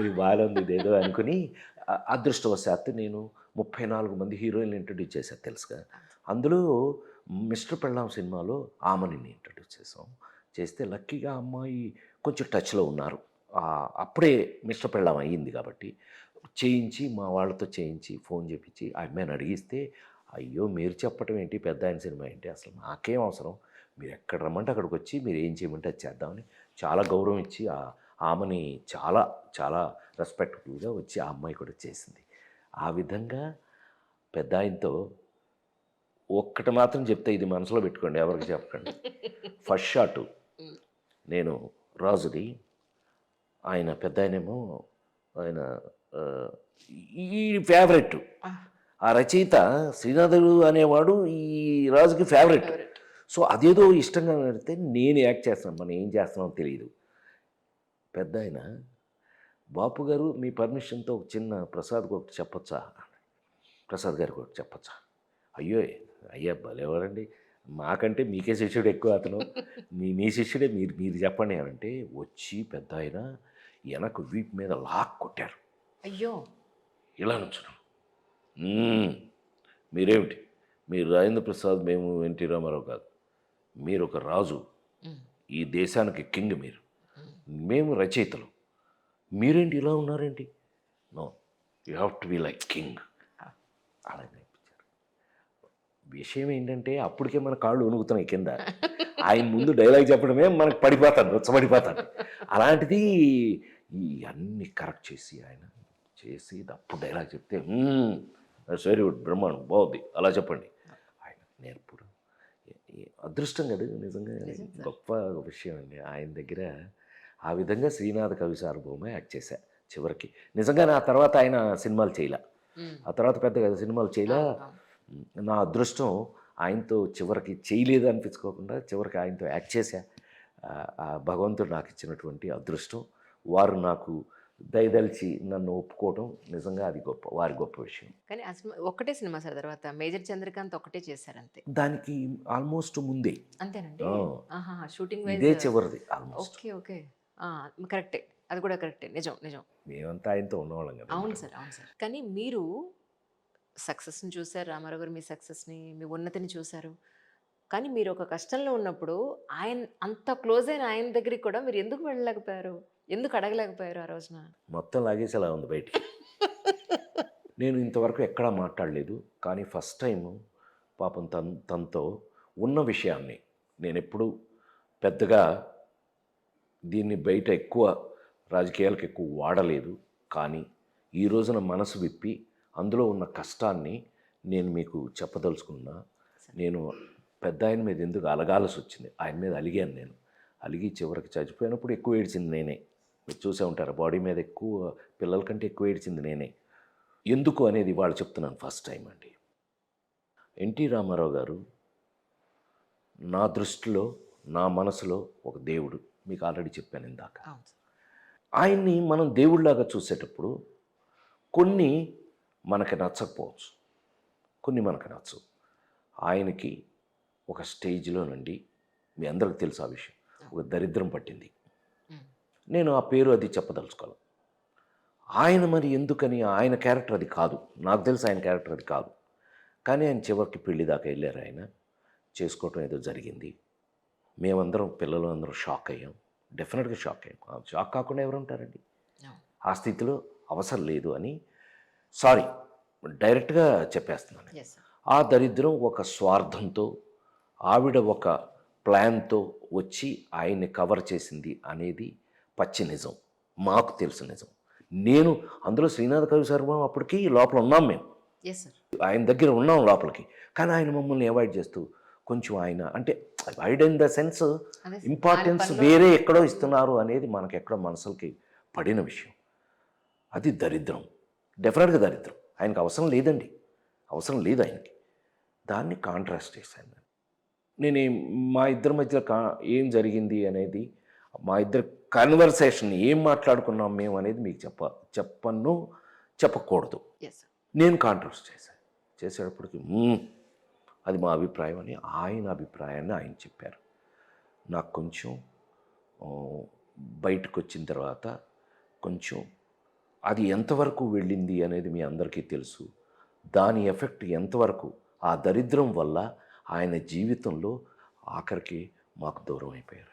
ఇది బాగుంది ఉంది ఇదేదో అనుకుని అదృష్టవశాత్తు నేను ముప్పై నాలుగు మంది హీరోయిన్లు ఇంట్రడ్యూస్ చేశాను తెలుసుగా అందులో మిస్టర్ పెళ్ళాం సినిమాలో ఆమెని ఇంట్రడ్యూస్ చేసాం చేస్తే లక్కీగా అమ్మాయి కొంచెం టచ్లో ఉన్నారు. అప్పుడే మిస్టర్ పెళ్ళాం అయ్యింది కాబట్టి చేయించి మా వాళ్ళతో చేయించి ఫోన్ చేపించి ఆ అమ్మాయిని అడిగిస్తే అయ్యో మీరు చెప్పటం ఏంటి? పెద్ద ఆయన సినిమా ఏంటి? అసలు నాకేం అవసరం? మీరు ఎక్కడ రమ్మంటే అక్కడికి వచ్చి మీరు ఏం చేయమంటే అది చేద్దామని చాలా గౌరవం ఇచ్చి ఆ ఆమెని చాలా చాలా రెస్పెక్ట్ఫుల్గా వచ్చి ఆ అమ్మాయి కూడా చేసింది. ఆ విధంగా పెద్ద ఆయనతో ఒక్కటి మాత్రం చెప్తే ఇది మనసులో పెట్టుకోండి ఎవరికి చెప్పకండి. ఫస్ట్ షాటు నేను రాజుది ఆయన పెద్ద ఆయనేమో ఆయన ఈ ఫేవరెట్ ఆ. రచయిత శ్రీనాథుడు అనేవాడు ఈ రాజుకి ఫేవరెట్ సో అదేదో ఇష్టంగా పెడితే నేను యాక్ట్ చేస్తాను మనం ఏం చేస్తున్నామో తెలియదు. పెద్ద ఆయన బాపు గారు మీ పర్మిషన్తో ఒక చిన్న ప్రసాద్ ఒకటి చెప్పొచ్చా? ప్రసాద్ గారికి ఒకటి చెప్పొచ్చా? అయ్యో అయ్యా భలేవారండి. మాకంటే మీకే శిష్యుడు ఎక్కువ అతను. మీ మీ శిష్యుడే మీరు మీరు చెప్పండి అని అంటే వచ్చి పెద్ద ఆయన వెనక వీపు మీద లాక్ కొట్టారు అయ్యో! ఇలా నుంచున్నాం "మ్మ్. మీరేమిటి? మీరు రాజేంద్ర ప్రసాద్ మేము ఎన్టీ రామారావు కాదు. మీరు ఒక రాజు. ఈ దేశానికి కింగ్ మీరు. మేము రచయితలు. మీరేంటి ఇలా ఉన్నారేంటి? No you have to be like king. అలా నేర్పించారు. విషయం ఏంటంటే అప్పటికే మన కాళ్ళు వణుకుతున్నాయి కింద. ఆయన ముందు డైలాగ్ చెప్పడమే మనకు పడిపోతాను రచ్చబడిపోతాను అలాంటిది ఈ అన్ని కరెక్ట్ చేసి ఆయన చేసి అప్పుడు డైలాగ్ చెప్తే వెరీ గుడ్ బ్రహ్మాండం బాగుంది అలా చెప్పండి. ఆయన నేర్పుడు. అదృష్టం కదా నిజంగా. గొప్ప విషయం అండి. ఆయన దగ్గర ఆ విధంగా శ్రీనాథ్ కవి సార్వభౌమ యాక్ట్ చేశా చివరికి. నిజంగానే ఆ తర్వాత ఆయన సినిమాలు చేయలే. ఆ తర్వాత పెద్దగా సినిమాలు చేయలే. నా అదృష్టం ఆయనతో చివరికి చేయలేదు అనిపించుకోకుండా చివరికి ఆయనతో యాక్ట్ చేశా. భగవంతుడు నాకు ఇచ్చినటువంటి అదృష్టం. వారు నాకు దయదలిచి నన్ను ఒప్పుకోవడం నిజంగా అది గొప్ప వారి గొప్ప విషయం. కానీ ఆ సినిమా సార్ తర్వాత మేజర్ చంద్రకాంత్ ఒకటే చేశారు అంతే. దానికి ఆల్మోస్ట్ ముందే. అంతేనండి? షూటింగ్ ఇదే చివరిది ఆల్మోస్ట్. Okay okay. కరెక్టే. అది కూడా కరెక్టే. నిజం నిజం. మేమంతా ఆయనతో ఉన్నవాళ్ళం కదా. అవును సార్ అవును సార్. కానీ మీరు సక్సెస్ని చూశారు రామారావు గారు మీ సక్సెస్ని మీ ఉన్నతిని చూశారు కానీ మీరు ఒక కష్టంలో ఉన్నప్పుడు ఆయన అంత క్లోజ్ అయిన ఆయన దగ్గరికి కూడా మీరు ఎందుకు వెళ్ళలేకపోయారు? ఎందుకు అడగలేకపోయారు ఆ రోజున? మొత్తం లాగేసి అలా ఉంది బయటికి. నేను ఇంతవరకు ఎక్కడా మాట్లాడలేదు. కానీ ఫస్ట్ టైం పాపం తన్ తనతో ఉన్న విషయాన్ని నేను ఎప్పుడు పెద్దగా దీన్ని బయట ఎక్కువ రాజకీయాలకు ఎక్కువ వాడలేదు. కానీ ఈ రోజున మనసు విప్పి అందులో ఉన్న కష్టాన్ని నేను మీకు చెప్పదలుచుకున్నా. నేను పెద్ద ఆయన మీద ఎందుకు అలగాల్సి వచ్చింది? ఆయన మీద అలిగాను నేను. అలిగి చివరికి చచ్చిపోయినప్పుడు ఎక్కువ ఏడ్చింది నేనే. మీరు చూసే ఉంటారు బాడీ మీద ఎక్కువ పిల్లల కంటే ఎక్కువ ఏడ్చింది నేనే. ఎందుకు అనేది వాళ్ళు చెప్తున్నాను ఫస్ట్ టైం అండి. ఎన్టీ రామారావు గారు నా దృష్టిలో నా మనసులో ఒక దేవుడు. మీకు ఆల్రెడీ చెప్పాను ఇందాక. ఆయన్ని మనం దేవుళ్ళలాగా చూసేటప్పుడు కొన్ని మనకి నచ్చకపోవచ్చు. కొన్ని మనకు నచ్చవు. ఆయనకి ఒక స్టేజ్లో నుండి మీ అందరికి తెలుసు ఆ విషయం. ఒక దరిద్రం పట్టింది. నేను ఆ పేరు అది చెప్పదలుచుకోవాలి. ఆయన మరి ఎందుకని? ఆయన క్యారెక్టర్ అది కాదు. నాకు తెలుసు ఆయన క్యారెక్టర్ అది కాదు. కానీ ఆయన చివరికి పెళ్ళి దాకా వెళ్ళారు ఆయన. చేసుకోవటం ఏదో జరిగింది. మేమందరం పిల్లలు అందరం షాక్ అయ్యాం. డెఫినెట్గా షాక్ అయ్యాం. షాక్ కాకుండా ఎవరు ఉంటారండి. ఆ స్థితిలో అవసరం లేదు అని సారీ డైరెక్ట్గా చెప్పేస్తున్నాను ఆ దరిద్రం ఒక స్వార్థంతో ఆవిడ ఒక ప్లాన్తో వచ్చి ఆయన్ని కవర్ చేసింది అనేది పచ్చి నిజం. మాకు తెలుసు నిజం. నేను అందులో శ్రీనాథ్ కవి శర్మ అప్పటికి లోపల ఉన్నాం మేము. ఆయన దగ్గర ఉన్నాం లోపలికి. కానీ ఆయన మమ్మల్ని అవాయిడ్ చేస్తూ కొంచెం ఆయన అంటే avoid in the sense. Importance వేరే ఎక్కడో ఇస్తున్నారు అనేది మనకి ఎక్కడో మనసులకి పడిన విషయం. అది దరిద్రం. డెఫినెట్గా దరిద్రం. ఆయనకు అవసరం లేదండి. అవసరం లేదు ఆయనకి. దాన్ని కాంట్రాస్ట్ చేశాను నేను. మా ఇద్దరి మధ్య కా ఏం జరిగింది అనేది మా ఇద్దరు కన్వర్సేషన్ ఏం మాట్లాడుకున్నాం మేము అనేది మీకు చెప్ప చెప్పను చెప్పకూడదు. నేను కాంట్రాస్ట్ చేశాను. చేసేటప్పటికి "మ్మ్, అది మా అభిప్రాయం అని ఆయన అభిప్రాయాన్ని ఆయన చెప్పారు. నాకు కొంచెం బయటకు వచ్చిన తర్వాత కొంచెం అది ఎంతవరకు వెళ్ళింది అనేది మీ అందరికీ తెలుసు. దాని ఎఫెక్ట్ ఎంతవరకు ఆ దరిద్రం వల్ల ఆయన జీవితంలో ఆఖరికి మాకు దూరం అయిపోయారు